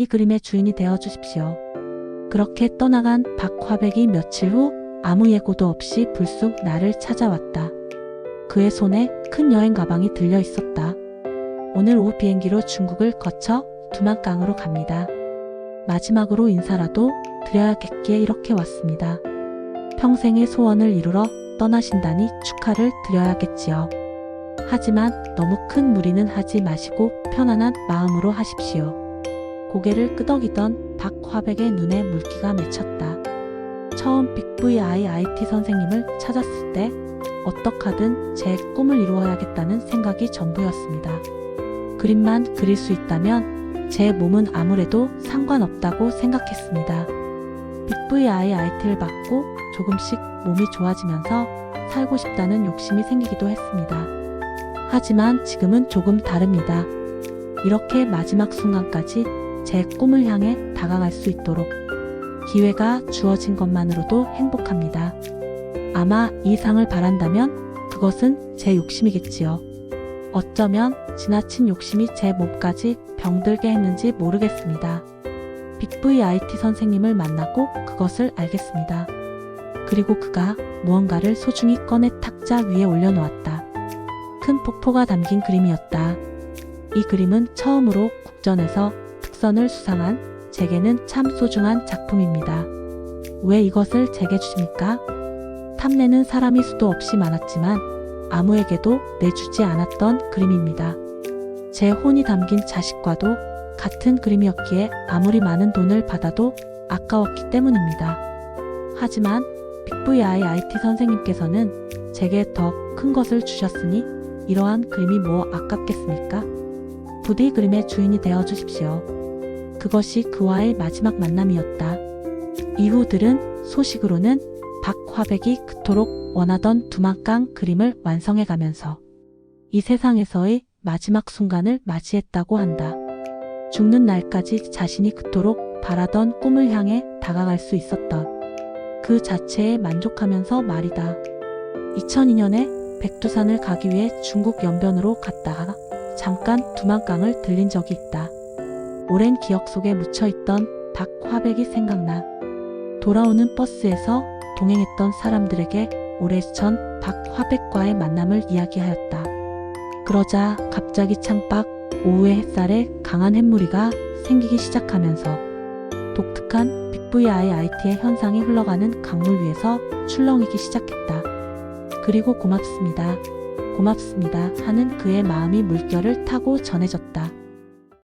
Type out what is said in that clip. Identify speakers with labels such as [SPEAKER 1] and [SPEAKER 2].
[SPEAKER 1] 이 그림의 주인이 되어 주십시오. 그렇게 떠나간 박화백이 며칠 후 아무 예고도 없이 불쑥 나를 찾아왔다. 그의 손에 큰 여행 가방이 들려 있었다. 오늘 오후 비행기로 중국을 거쳐 두만강으로 갑니다. 마지막으로 인사라도 드려야겠기에 이렇게 왔습니다. 평생의 소원을 이루러 떠나신다니 축하를 드려야겠지요. 하지만 너무 큰 무리는 하지 마시고 편안한 마음으로 하십시오. 고개를 끄덕이던 박화백의 눈에 물기가 맺혔다. 처음 빅VI IT 선생님을 찾았을 때 어떡하든 제 꿈을 이루어야겠다는 생각이 전부였습니다. 그림만 그릴 수 있다면 제 몸은 아무래도 상관없다고 생각했습니다. 빅VI IT를 받고 조금씩 몸이 좋아지면서 살고 싶다는 욕심이 생기기도 했습니다. 하지만 지금은 조금 다릅니다. 이렇게 마지막 순간까지 제 꿈을 향해 다가갈 수 있도록 기회가 주어진 것만으로도 행복합니다. 아마 이 상을 바란다면 그것은 제 욕심이겠지요. 어쩌면 지나친 욕심이 제 몸까지 병들게 했는지 모르겠습니다. 빅V IT 선생님을 만나고 그것을 알겠습니다. 그리고 그가 무언가를 소중히 꺼내 탁자 위에 올려놓았다. 큰 폭포가 담긴 그림이었다. 이 그림은 처음으로 국전에서 특선을 수상한 제게는 참 소중한 작품입니다. 왜 이것을 제게 주십니까? 탐내는 사람이 수도 없이 많았지만 아무에게도 내주지 않았던 그림입니다. 제 혼이 담긴 자식과도 같은 그림이었기에 아무리 많은 돈을 받아도 아까웠기 때문입니다. 하지만 빅VI IT 선생님께서는 제게 더 큰 것을 주셨으니 이러한 그림이 뭐 아깝겠습니까? 부디 그림의 주인이 되어 주십시오. 그것이 그와의 마지막 만남이었다. 이후들은 소식으로는 박화백이 그토록 원하던 두만강 그림을 완성해 가면서 이 세상에서의 마지막 순간을 맞이했다고 한다. 죽는 날까지 자신이 그토록 바라던 꿈을 향해 다가갈 수 있었던 그 자체에 만족하면서 말이다. 2002년에 백두산을 가기 위해 중국 연변으로 갔다가 잠깐 두만강을 들린 적이 있다. 오랜 기억 속에 묻혀있던 박 화백이 생각나. 돌아오는 버스에서 동행했던 사람들에게 오래전 박 화백과의 만남을 이야기하였다. 그러자 갑자기 창밖 오후의 햇살에 강한 햇무리가 생기기 시작하면서 독특한 빅VI IT의 현상이 흘러가는 강물 위에서 출렁이기 시작했다. 그리고 고맙습니다. 고맙습니다 하는 그의 마음이 물결을 타고 전해졌다.